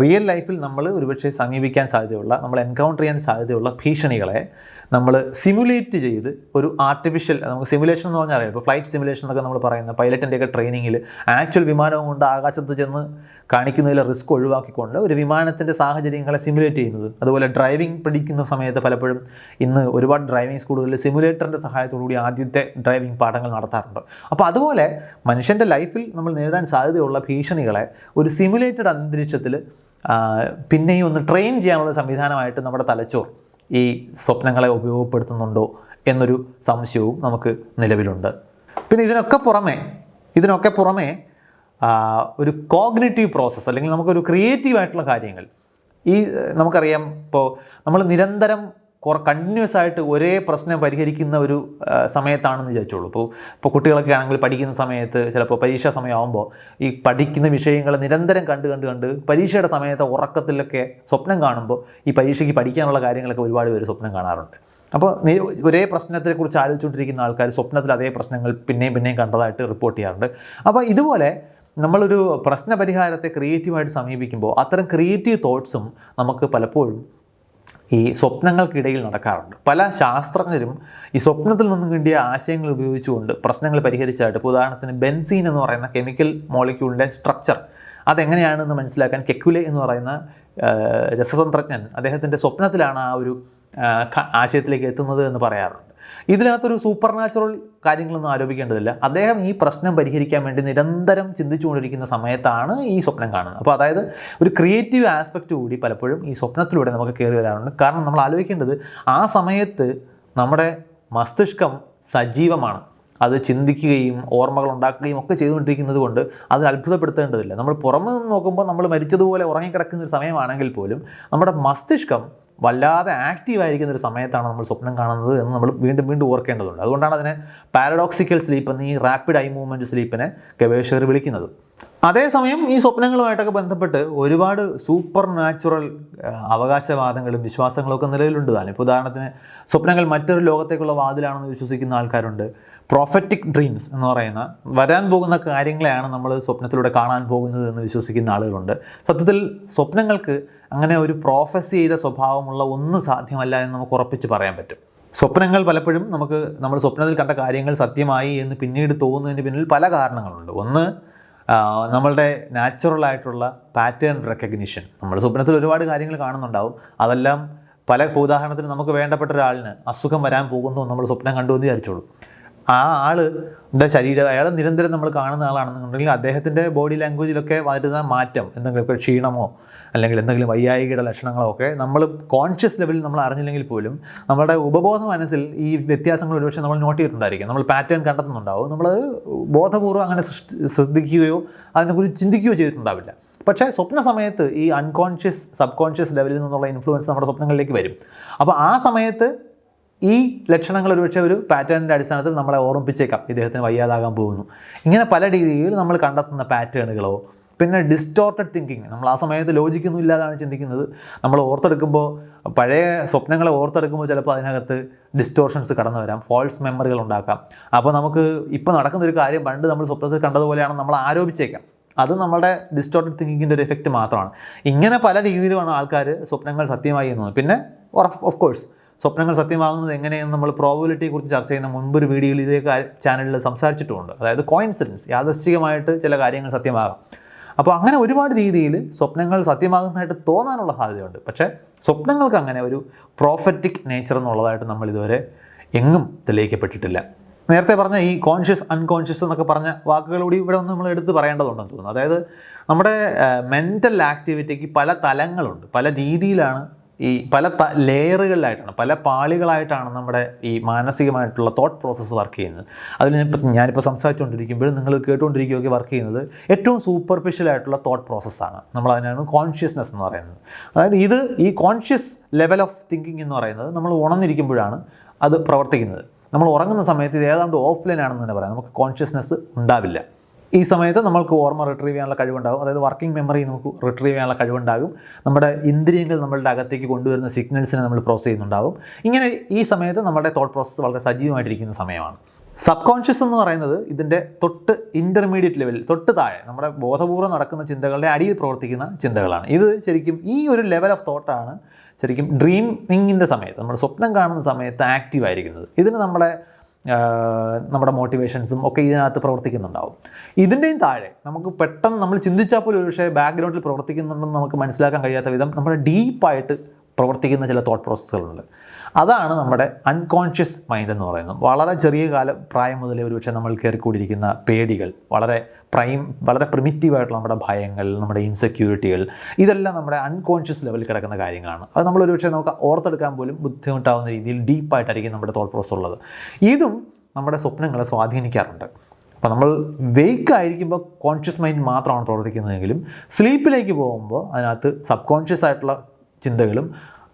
റിയൽ ലൈഫിൽ നമ്മൾ ഒരുപക്ഷെ സമീപിക്കാൻ സാധ്യതയുള്ള നമ്മൾ എൻകൗണ്ടർ ചെയ്യാൻ സാധ്യതയുള്ള ഭീഷണികളെ നമ്മൾ സിമുലേറ്റ് ചെയ്ത് ഒരു ആർട്ടിഫിഷ്യൽ നമുക്ക് സിമുലേഷൻ എന്ന് പറഞ്ഞാൽ അറിയാം. ഇപ്പോൾ ഫ്ലൈറ്റ് സിമുലേഷൻ എന്നൊക്കെ നമ്മൾ പറയുന്ന പൈലറ്റിന്റെയൊക്കെ ട്രെയിനിങ്ങിൽ ആക്ച്വൽ വിമാനവും കൊണ്ട് ആകാശത്ത് ചെന്ന് കാണിക്കുന്നതിൽ റിസ്ക് ഒഴിവാക്കിക്കൊണ്ട് ഒരു വിമാനത്തിന്റെ സാഹചര്യങ്ങളെ സിമുലേറ്റ് ചെയ്യുന്നത്. അതുപോലെ ഡ്രൈവിംഗ് പഠിക്കുന്ന സമയത്ത് പലപ്പോഴും ഇന്ന് ഒരുപാട് ഡ്രൈവിംഗ് സ്കൂളുകളിൽ സിമുലേറ്ററിന്റെ സഹായത്തോടുകൂടി ആദ്യത്തെ ഡ്രൈവിംഗ് പാഠങ്ങൾ നടത്താറുണ്ട്. അപ്പോൾ അതുപോലെ മനുഷ്യന്റെ ലൈഫിൽ നമ്മൾ നേരിടാൻ സാധ്യതയുള്ള ഭീഷണികളെ ഒരു സിമുലേറ്റഡ് അന്തരീക്ഷത്തിൽ പിന്നെയും ഒന്ന് ട്രെയിൻ ചെയ്യാനുള്ള സംവിധാനമായിട്ട് നമ്മുടെ തലച്ചോർ ഈ സ്വപ്നങ്ങളെ ഉപയോഗപ്പെടുത്തുന്നുണ്ടോ എന്നൊരു സംശയവും നമുക്ക് നിലവിലുണ്ട്. പിന്നെ ഇതിനൊക്കെ പുറമെ ഇതിനൊക്കെ പുറമെ ഒരു കോഗ്നേറ്റീവ് പ്രോസസ്സ് അല്ലെങ്കിൽ നമുക്കൊരു ക്രിയേറ്റീവ് ആയിട്ടുള്ള കാര്യങ്ങൾ. ഈ നമുക്കറിയാം ഇപ്പോൾ നമ്മൾ നിരന്തരം കുറ കണ്ടിന്യൂസ് ആയിട്ട് ഒരേ പ്രശ്നം പരിഹരിക്കുന്ന ഒരു സമയത്താണെന്ന് വിചാരിച്ചോളൂ. ഇപ്പോൾ ഇപ്പോൾ കുട്ടികളൊക്കെ ആണെങ്കിൽ പഠിക്കുന്ന സമയത്ത് ചിലപ്പോൾ പരീക്ഷാ സമയമാകുമ്പോൾ ഈ പഠിക്കുന്ന വിഷയങ്ങൾ നിരന്തരം കണ്ട് കണ്ട് കണ്ട് പരീക്ഷയുടെ സമയത്ത് ഉറക്കത്തിലൊക്കെ സ്വപ്നം കാണുമ്പോൾ ഈ പരീക്ഷയ്ക്ക് പഠിക്കാനുള്ള കാര്യങ്ങളൊക്കെ ഒരുപാട് പേര് സ്വപ്നം കാണാറുണ്ട്. അപ്പോൾ ഒരേ പ്രശ്നത്തെക്കുറിച്ച് ആലോചിച്ചുകൊണ്ടിരിക്കുന്ന ആൾക്കാർ സ്വപ്നത്തിൽ അതേ പ്രശ്നങ്ങൾ പിന്നെയും പിന്നെയും കണ്ടതായിട്ട് റിപ്പോർട്ട് ചെയ്യാറുണ്ട്. അപ്പോൾ ഇതുപോലെ നമ്മളൊരു പ്രശ്ന പരിഹാരത്തെ ക്രിയേറ്റീവായിട്ട് സമീപിക്കുമ്പോൾ അത്തരം ക്രിയേറ്റീവ് തോട്ട്സും നമുക്ക് പലപ്പോഴും ഈ സ്വപ്നങ്ങൾക്കിടയിൽ നടക്കാറുണ്ട്. പല ശാസ്ത്രജ്ഞരും ഈ സ്വപ്നത്തിൽ നിന്നും കിട്ടിയ ആശയങ്ങൾ ഉപയോഗിച്ചുകൊണ്ട് പ്രശ്നങ്ങൾ പരിഹരിച്ചായിട്ട് ഉദാഹരണത്തിന് ബെൻസീൻ എന്ന് പറയുന്ന കെമിക്കൽ മോളിക്യൂളിന്റെ സ്ട്രക്ചർ അതെങ്ങനെയാണെന്ന് മനസ്സിലാക്കാൻ കെക്കുലെ എന്ന് പറയുന്ന രസതന്ത്രജ്ഞൻ അദ്ദേഹത്തിന്റെ സ്വപ്നത്തിലാണ് ആ ഒരു ആശയത്തിലേക്ക് എത്തുന്നത് എന്ന് പറയാറുണ്ട്. ഇതിനകത്തൊരു സൂപ്പർ നാച്ചുറൽ കാര്യങ്ങളൊന്നും ആരോപിക്കേണ്ടതില്ല. അദ്ദേഹം ഈ പ്രശ്നം പരിഹരിക്കാൻ വേണ്ടി നിരന്തരം ചിന്തിച്ചുകൊണ്ടിരിക്കുന്ന സമയത്താണ് ഈ സ്വപ്നം കാണുന്നത്. അപ്പോൾ അതായത് ഒരു ക്രിയേറ്റീവ് ആസ്പെക്റ്റ് കൂടി പലപ്പോഴും ഈ സ്വപ്നത്തിലൂടെ നമുക്ക് കയറി വരാറുണ്ട്. കാരണം നമ്മൾ ആലോചിക്കേണ്ടത് ആ സമയത്ത് നമ്മുടെ മസ്തിഷ്കം സജീവമാണ്. അത് ചിന്തിക്കുകയും ഓർമ്മകൾ ഉണ്ടാക്കുകയും ഒക്കെ ചെയ്തുകൊണ്ടിരിക്കുന്നത് കൊണ്ട് അത് അത്ഭുതപ്പെടുത്തേണ്ടതില്ല. നമ്മൾ പുറമെ നിന്ന് നോക്കുമ്പോൾ നമ്മൾ മരിച്ചതുപോലെ ഉറങ്ങിക്കിടക്കുന്ന ഒരു സമയമാണെങ്കിൽ പോലും നമ്മുടെ മസ്തിഷ്കം വല്ലാതെ ആക്റ്റീവ് ആയിരിക്കുന്ന ഒരു സമയത്താണ് നമ്മൾ സ്വപ്നം കാണുന്നത് എന്ന് നമ്മൾ വീണ്ടും വീണ്ടും ഓർക്കേണ്ടതുണ്ട്. അതുകൊണ്ടാണ് അതിനെ പാരഡോക്സിക്കൽ സ്ലീപ്പ് എന്ന് റാപ്പിഡ് ഐ മൂവ്മെന്റ് സ്ലീപ്പിനെ ഗവേഷകർ വിളിക്കുന്നത്. അതേസമയം ഈ സ്വപ്നങ്ങളുമായിട്ടൊക്കെ ബന്ധപ്പെട്ട് ഒരുപാട് സൂപ്പർ നാച്ചുറൽ അവകാശവാദങ്ങളും വിശ്വാസങ്ങളും ഒക്കെ നിലവിലുണ്ട്. ഇപ്പോൾ ഉദാഹരണത്തിന് സ്വപ്നങ്ങൾ മറ്റൊരു ലോകത്തേക്കുള്ള വാതിലാണെന്ന് വിശ്വസിക്കുന്ന ആൾക്കാരുണ്ട്. പ്രോഫറ്റിക് ഡ്രീംസ് എന്ന് പറയുന്ന വരാൻ പോകുന്ന കാര്യങ്ങളെയാണ് നമ്മൾ സ്വപ്നത്തിലൂടെ കാണാൻ പോകുന്നത് എന്ന് വിശ്വസിക്കുന്ന ആളുകളുണ്ട്. സത്യത്തിൽ സ്വപ്നങ്ങൾക്ക് അങ്ങനെ ഒരു പ്രോഫസി ചെയ്ത സ്വഭാവമുള്ള ഒന്നും സാധ്യമല്ല എന്ന് നമുക്ക് ഉറപ്പിച്ച് പറയാൻ പറ്റും. സ്വപ്നങ്ങൾ പലപ്പോഴും നമുക്ക് നമ്മൾ സ്വപ്നത്തിൽ കണ്ട കാര്യങ്ങൾ സത്യമായി എന്ന് പിന്നീട് തോന്നുന്നതിന് പിന്നിൽ പല കാരണങ്ങളുണ്ട്. ഒന്ന് നമ്മളുടെ നാച്ചുറലായിട്ടുള്ള പാറ്റേൺ റെക്കഗ്നിഷൻ നമ്മൾ സ്വപ്നത്തിൽ ഒരുപാട് കാര്യങ്ങൾ കാണുന്നുണ്ടാവും. അതെല്ലാം പല ഉദാഹരണത്തിന് നമുക്ക് വേണ്ടപ്പെട്ട ഒരാളിന് അസുഖം വരാൻ പോകുന്നു നമ്മൾ സ്വപ്നം കണ്ടു എന്ന് വിചാരിച്ചോളൂ. ആ ആളുടെ ശരീരം അയാൾ നിരന്തരം നമ്മൾ കാണുന്ന ആളാണെന്നുണ്ടെങ്കിൽ അദ്ദേഹത്തിന്റെ ബോഡി ലാംഗ്വേജിലൊക്കെ വരുന്ന മാറ്റം എന്തെങ്കിലും ഇപ്പോൾ ക്ഷീണമോ അല്ലെങ്കിൽ എന്തെങ്കിലും വൈയായികയുടെ ലക്ഷണങ്ങളോ ഒക്കെ നമ്മൾ കോൺഷ്യസ് ലെവലിൽ നമ്മൾ അറിഞ്ഞില്ലെങ്കിൽ പോലും നമ്മുടെ ഉപബോധ മനസ്സിൽ ഈ വ്യത്യാസങ്ങൾ ഒരുപക്ഷെ നമ്മൾ നോട്ട് ചെയ്തിട്ടുണ്ടായിരിക്കും. നമ്മൾ പാറ്റേൺ കണ്ടെത്തുന്നുണ്ടാവും. നമ്മൾ ബോധപൂർവം അങ്ങനെ ശ്രദ്ധിക്കുകയോ അതിനെക്കുറിച്ച് ചിന്തിക്കുകയോ ചെയ്തിട്ടുണ്ടാവില്ല. പക്ഷേ സ്വപ്ന സമയത്ത് ഈ അൺകോൺഷ്യസ് സബ് കോൺഷ്യസ് ലെവലിൽ നിന്നുള്ള ഇൻഫ്ലുവൻസ് നമ്മുടെ സ്വപ്നങ്ങളിലേക്ക് വരും. അപ്പോൾ ആ സമയത്ത് ഈ ലക്ഷണങ്ങൾ ഒരുപക്ഷെ ഒരു പാറ്റേണിന്റെ അടിസ്ഥാനത്തിൽ നമ്മളെ ഓർമ്മിപ്പിച്ചേക്കാം. ഇദ്ദേഹത്തിന് വയ്യാതാകാൻ പോകുന്നു. ഇങ്ങനെ പല രീതിയിൽ നമ്മൾ കണ്ടെത്തുന്ന പാറ്റേണുകളോ പിന്നെ ഡിസ്റ്റോർട്ടഡ് തിങ്കിങ് നമ്മൾ ആ സമയത്ത് ലോജിക്കൊന്നും ഇല്ലാതാണ് ചിന്തിക്കുന്നത്. നമ്മൾ ഓർത്തെടുക്കുമ്പോൾ പഴയ സ്വപ്നങ്ങളെ ഓർത്തെടുക്കുമ്പോൾ ചിലപ്പോൾ അതിനകത്ത് ഡിസ്റ്റോർഷൻസ് കടന്നു വരാം ഫോൾസ് മെമ്മറികൾ ഉണ്ടാക്കാം. അപ്പോൾ നമുക്ക് ഇപ്പോൾ നടക്കുന്ന ഒരു കാര്യം പണ്ട് നമ്മൾ സ്വപ്നത്തിൽ കണ്ടതുപോലെയാണ് നമ്മൾ ആരോപിച്ചേക്കാം. അത് നമ്മുടെ ഡിസ്റ്റോർട്ടഡ് തിങ്കിങ്ങിന്റെ ഒരു എഫക്റ്റ് മാത്രമാണ്. ഇങ്ങനെ പല രീതിയിലുമാണ് ആൾക്കാർ സ്വപ്നങ്ങൾ സത്യമായി എന്ന് പിന്നെ ഓഫ് കോഴ്സ് സ്വപ്നങ്ങൾ സത്യമാകുന്നത് എങ്ങനെയെന്ന് നമ്മൾ പ്രോബിലിറ്റിയെ കുറിച്ച് ചർച്ച ചെയ്യുന്ന മുൻപൊരു വീഡിയോയിൽ ഇതേ ചാനലിൽ സംസാരിച്ചിട്ടുമുണ്ട് അതായത് കോയിൻസിഡൻസ് യാദൃശ്ചികമായിട്ട് ചില കാര്യങ്ങൾ സത്യമാകാം. അപ്പോൾ അങ്ങനെ ഒരുപാട് രീതിയിൽ സ്വപ്നങ്ങൾ സത്യമാകുന്നതായിട്ട് തോന്നാനുള്ള സാധ്യതയുണ്ട്. പക്ഷേ സ്വപ്നങ്ങൾക്ക് അങ്ങനെ ഒരു പ്രോഫറ്റിക് നേച്ചർ എന്നുള്ളതായിട്ട് നമ്മൾ ഇതുവരെ എങ്ങും തെളിയിക്കപ്പെട്ടിട്ടില്ല. നേരത്തെ പറഞ്ഞ ഈ കോൺഷ്യസ് അൺകോൺഷ്യസ് എന്നൊക്കെ പറഞ്ഞ വാക്കുകൾ കൂടി ഇവിടെ ഒന്ന് നമ്മൾ എടുത്ത് പറയേണ്ടതുണ്ടെന്ന് തോന്നുന്നു. അതായത് നമ്മുടെ മെന്റൽ ആക്ടിവിറ്റിക്ക് പല തലങ്ങളുണ്ട്. പല രീതിയിലാണ് ഈ പല ത ലെയറുകളിലായിട്ടാണ് പല പാളികളായിട്ടാണ് നമ്മുടെ ഈ മാനസികമായിട്ടുള്ള തോട്ട് പ്രോസസ്സ് വർക്ക് ചെയ്യുന്നത്. അതിൽ ഞാനിപ്പോൾ ഞാനിപ്പോൾ സംസാരിച്ചുകൊണ്ടിരിക്കുമ്പോഴും നിങ്ങൾ കേട്ടുകൊണ്ടിരിക്കുകയൊക്കെ വർക്ക് ചെയ്യുന്നത് ഏറ്റവും സൂപ്പർഫിഷ്യൽ ആയിട്ടുള്ള തോട്ട് പ്രോസസ്സാണ് നമ്മൾ അതിനാണ് കോൺഷ്യസ്നെസ് എന്ന് പറയുന്നത്. അതായത് ഇത് ഈ കോൺഷ്യസ് ലെവൽ ഓഫ് തിങ്കിങ് എന്ന് പറയുന്നത് നമ്മൾ ഉണർന്നിരിക്കുമ്പോഴാണ് അത് പ്രവർത്തിക്കുന്നത്. നമ്മൾ ഉറങ്ങുന്ന സമയത്ത് ഇത് ഏതാണ്ട് ഓഫ്ലൈൻ ആണെന്ന് തന്നെ പറയാം. നമുക്ക് കോൺഷ്യസ്നെസ് ഉണ്ടാവില്ല. ഈ സമയത്ത് നമ്മൾക്ക് ഓർമ്മ റിട്രീവ് ചെയ്യാനുള്ള കഴിവുണ്ടാകും. അതായത് വർക്കിംഗ് മെമ്മറി നമുക്ക് റിട്രീവ് ചെയ്യാനുള്ള കഴിവുണ്ടാകും. നമ്മുടെ ഇന്ദ്രിയങ്ങൾ നമ്മളുടെ അകത്തേക്ക് കൊണ്ടുവരുന്ന സിഗ്നൽസിനെ നമ്മൾ പ്രോസസ് ചെയ്യുന്നുണ്ടാകും. ഇങ്ങനെ ഈ സമയത്ത് നമ്മുടെ തോട്ട് പ്രോസസ്സ് വളരെ സജീവമായിട്ടിരിക്കുന്ന സമയമാണ്. സബ് കോൺഷ്യസ് എന്ന് പറയുന്നത് ഇതിന്റെ തൊട്ട് ഇന്റർമീഡിയറ്റ് ലെവലിൽ തൊട്ട് താഴെ നമ്മുടെ ബോധപൂർവം നടക്കുന്ന ചിന്തകളുടെ അടിയിൽ പ്രവർത്തിക്കുന്ന ചിന്തകളാണ്. ഇത് ശരിക്കും ഈ ഒരു ലെവൽ ഓഫ് തോട്ടാണ് ശരിക്കും ഡ്രീമിങ്ങിന്റെ സമയത്ത് നമ്മുടെ സ്വപ്നം കാണുന്ന സമയത്ത് ആക്റ്റീവ് ആയിരിക്കുന്നത്. ഇതിന് നമ്മളെ നമ്മുടെ മോട്ടിവേഷൻസും ഒക്കെ ഇതിനകത്ത് പ്രവർത്തിക്കുന്നുണ്ടാവും. ഇതിന്റെയും താഴെ നമുക്ക് പെട്ടെന്ന് നമ്മൾ ചിന്തിച്ചാൽ പോലും ഒരു പക്ഷേ ബാക്ക്ഗ്രൗണ്ടിൽ പ്രവർത്തിക്കുന്നുണ്ടെന്ന് നമുക്ക് മനസ്സിലാക്കാൻ കഴിയാത്ത വിധം നമ്മുടെ ഡീപ്പായിട്ട് പ്രവർത്തിക്കുന്ന ചില തോട്ട് പ്രോസസ്സുകളുണ്ട് അതാണ് നമ്മുടെ അൺകോൺഷ്യസ് മൈൻഡ് എന്ന് പറയുന്നത്. വളരെ ചെറിയ കാലം പ്രായം മുതലേ ഒരുപക്ഷെ നമ്മൾ കയറിക്കൂടിയിരിക്കുന്ന പേടികൾ. വളരെ പ്രൈം വളരെ പ്രിമിറ്റീവായിട്ടുള്ള നമ്മുടെ ഭയങ്ങൾ നമ്മുടെ ഇൻസെക്യൂരിറ്റികൾ ഇതെല്ലാം നമ്മുടെ അൺകോൺഷ്യസ് ലെവലിൽ കിടക്കുന്ന കാര്യങ്ങളാണ്. അത് നമ്മൾ ഒരുപക്ഷെ നമുക്ക് ഓർത്തെടുക്കാൻ പോലും ബുദ്ധിമുട്ടാവുന്ന രീതിയിൽ ഡീപ്പായിട്ടായിരിക്കും നമ്മുടെ തോട്ട് പ്രോസസ് ഉള്ളത്. ഇതും നമ്മുടെ സ്വപ്നങ്ങളെ സ്വാധീനിക്കാറുണ്ട്. അപ്പോൾ നമ്മൾ വെയ്ക്ക് ആയിരിക്കുമ്പോൾ കോൺഷ്യസ് മൈൻഡ് മാത്രമാണ് പ്രവർത്തിക്കുന്നതെങ്കിലും സ്ലീപ്പിലേക്ക് പോകുമ്പോൾ അതിനകത്ത് സബ് കോൺഷ്യസ് ആയിട്ടുള്ള ചിന്തകളും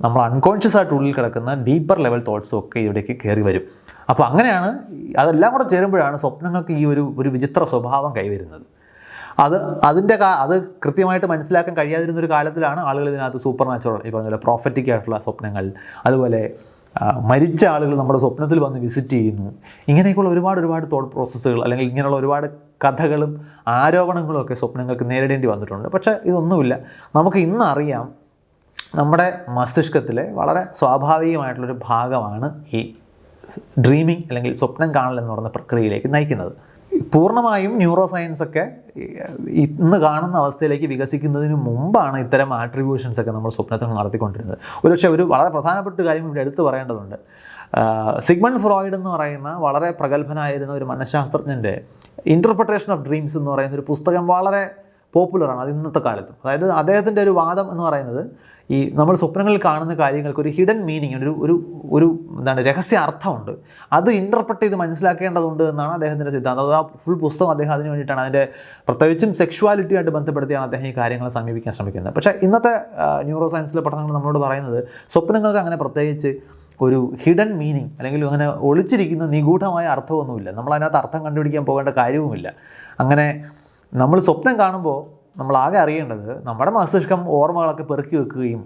നമ്മൾ അൺകോൺഷ്യസ് ആയിട്ട് ഉള്ളിൽ കിടക്കുന്ന ഡീപ്പർ ലെവൽ തോട്ട്സും ഒക്കെ ഇവിടേക്ക് കയറി വരും. അപ്പോൾ അങ്ങനെയാണ് അതെല്ലാം കൂടെ ചേരുമ്പോഴാണ് സ്വപ്നങ്ങൾക്ക് ഈ ഒരു ഒരു വിചിത്ര സ്വഭാവം കൈവരുന്നത്. അത് അതിന്റെ കാ അത് കൃത്യമായിട്ട് മനസ്സിലാക്കാൻ കഴിയാതിരുന്നൊരു കാലത്തിലാണ് ആളുകൾ ഇതിനകത്ത് സൂപ്പർ നാച്ചുറൽ ഈ പറഞ്ഞ പ്രോഫറ്റിക് ആയിട്ടുള്ള സ്വപ്നങ്ങൾ അതുപോലെ മരിച്ച ആളുകൾ നമ്മുടെ സ്വപ്നത്തിൽ വന്ന് വിസിറ്റ് ചെയ്യുന്നു. ഇങ്ങനെയൊക്കെയുള്ള ഒരുപാട് ഒരുപാട് തോട്ട് പ്രോസസ്സുകൾ അല്ലെങ്കിൽ ഇങ്ങനെയുള്ള ഒരുപാട് കഥകളും ആരോപണങ്ങളും ഒക്കെ സ്വപ്നങ്ങൾക്ക് നേരിടേണ്ടി വന്നിട്ടുണ്ട്. പക്ഷേ ഇതൊന്നുമില്ല. നമുക്ക് ഇന്ന് അറിയാം നമ്മുടെ മസ്തിഷ്കത്തിലെ വളരെ സ്വാഭാവികമായിട്ടുള്ളൊരു ഭാഗമാണ് ഈ ഡ്രീമിംഗ് അല്ലെങ്കിൽ സ്വപ്നം കാണൽ എന്ന് പറയുന്ന പ്രക്രിയയിലേക്ക് നയിക്കുന്നത്. പൂർണമായും ന്യൂറോ സയൻസ് ഒക്കെ ഇന്ന് കാണുന്ന അവസ്ഥയിലേക്ക് വികസിക്കുന്നതിന് മുമ്പാണ് ഇത്തരം ആട്രിബ്യൂഷൻസ് ഒക്കെ നമ്മൾ സ്വപ്നത്തിൽ നടത്തിക്കൊണ്ടിരുന്നത്. ഒരുപക്ഷെ ഒരു വളരെ പ്രധാനപ്പെട്ട കാര്യം ഇവിടെ എടുത്തു പറയേണ്ടതുണ്ട്. സിഗ്മൺ ഫ്രോയിഡ് എന്ന് പറയുന്ന വളരെ പ്രഗത്ഭനായിരുന്ന ഒരു മനഃശാസ്ത്രജ്ഞന്റെ ഇന്റർപ്രിട്ടേഷൻ ഓഫ് ഡ്രീംസ് എന്ന് പറയുന്ന ഒരു പുസ്തകം വളരെ പോപ്പുലറാണ് അത് ഇന്നത്തെ കാലത്തും. അതായത് അദ്ദേഹത്തിന്റെ ഒരു വാദം എന്ന് പറയുന്നത് ഈ നമ്മൾ സ്വപ്നങ്ങളിൽ കാണുന്ന കാര്യങ്ങൾക്ക് ഒരു ഹിഡൻ മീനിങ് ഒരു ഒരു ഒരു എന്താണ് രഹസ്യ അർത്ഥമുണ്ട് അത് ഇന്റർപ്രറ്റ് ചെയ്ത് മനസ്സിലാക്കേണ്ടതുണ്ട് എന്നാണ് അദ്ദേഹത്തിന്റെ സിദ്ധാന്തം. അത് ആ ഫുൾ പുസ്തകം അദ്ദേഹം അതിന് വേണ്ടിയിട്ടാണ് അതിന്റെ പ്രത്യേകിച്ചും സെക്ഷുവാലിറ്റിയായിട്ട് ബന്ധപ്പെടുത്തിയാണ് അദ്ദേഹം ഈ കാര്യങ്ങളെ സമീപിക്കാൻ ശ്രമിക്കുന്നത്. പക്ഷേ ഇന്നത്തെ ന്യൂറോ സയൻസിലെ പഠനങ്ങൾ നമ്മളോട് പറയുന്നത് സ്വപ്നങ്ങൾക്ക് അങ്ങനെ പ്രത്യേകിച്ച് ഒരു ഹിഡൻ മീനിങ് അല്ലെങ്കിൽ അങ്ങനെ ഒളിച്ചിരിക്കുന്ന നിഗൂഢമായ അർത്ഥമൊന്നുമില്ല. നമ്മൾ അതിനകത്ത് അർത്ഥം കണ്ടുപിടിക്കാൻ പോകേണ്ട കാര്യവുമില്ല. അങ്ങനെ നമ്മൾ സ്വപ്നം കാണുമ്പോൾ നമ്മൾ ആകെ അറിയേണ്ടത് നമ്മുടെ മസ്തിഷ്കം ഓർമ്മകളൊക്കെ പെറുക്കി വെക്കുകയും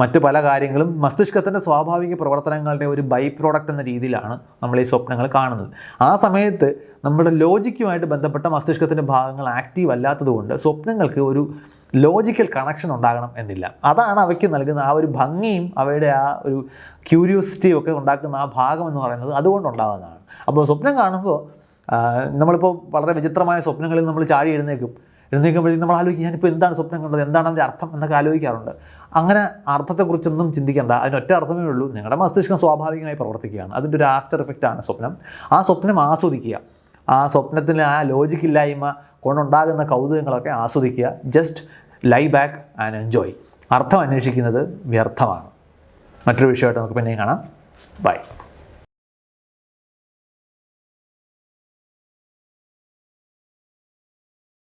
മറ്റു പല കാര്യങ്ങളും മസ്തിഷ്കത്തിന്റെ സ്വാഭാവിക പ്രവർത്തനങ്ങളുടെ ഒരു ബൈ പ്രോഡക്റ്റ് എന്ന രീതിയിലാണ് നമ്മൾ ഈ സ്വപ്നങ്ങൾ കാണുന്നത്. ആ സമയത്ത് നമ്മുടെ ലോജിക്കുമായിട്ട് ബന്ധപ്പെട്ട മസ്തിഷ്കത്തിന്റെ ഭാഗങ്ങൾ ആക്റ്റീവ് അല്ലാത്തതുകൊണ്ട് സ്വപ്നങ്ങൾക്ക് ഒരു ലോജിക്കൽ കണക്ഷൻ ഉണ്ടാകണം എന്നില്ല. അതാണ് അവയ്ക്ക് നൽകുന്ന ആ ഒരു ഭംഗിയും അവയുടെ ആ ഒരു ക്യൂരിയോസിറ്റിയും ഒക്കെ ഉണ്ടാക്കുന്ന ആ ഭാഗം എന്ന് പറയുന്നത് അതുകൊണ്ടുണ്ടാകുന്നതാണ് അപ്പോൾ സ്വപ്നം കാണുമ്പോൾ നമ്മളിപ്പോൾ വളരെ വിചിത്രമായ സ്വപ്നങ്ങളിൽ നമ്മൾ ചാടി എഴുന്നേക്കും എഴുന്നേൽക്കുമ്പോഴേക്കും നമ്മൾ ആലോചിക്കും ഞാനിപ്പോൾ എന്താണ് സ്വപ്നം കണ്ടത്? എന്താണ് അതിന്റെ അർത്ഥം എന്നൊക്കെ ആലോചിക്കാറുണ്ട്. അങ്ങനെ അർത്ഥത്തെക്കുറിച്ചൊന്നും ചിന്തിക്കേണ്ട. അതിനൊറ്റ അർത്ഥമേ ഉള്ളൂ. നിങ്ങളുടെ മസ്തിഷ്കം സ്വാഭാവികമായി പ്രവർത്തിക്കുകയാണ്. അതിന്റെ ഒരു ആഫ്റ്റർ ആണ് സ്വപ്നം. ആ സ്വപ്നം ആസ്വദിക്കുക. ആ സ്വപ്നത്തിന് ആ ലോജിക്കില്ലായ്മ കൊണ്ടുണ്ടാകുന്ന കൗതുകങ്ങളൊക്കെ ആസ്വദിക്കുക. Just lie back and enjoy അർത്ഥം അന്വേഷിക്കുന്നത് വ്യർത്ഥമാണ്. മറ്റൊരു വിഷയമായിട്ട് നമുക്ക് പിന്നെയും കാണാം. ബൈ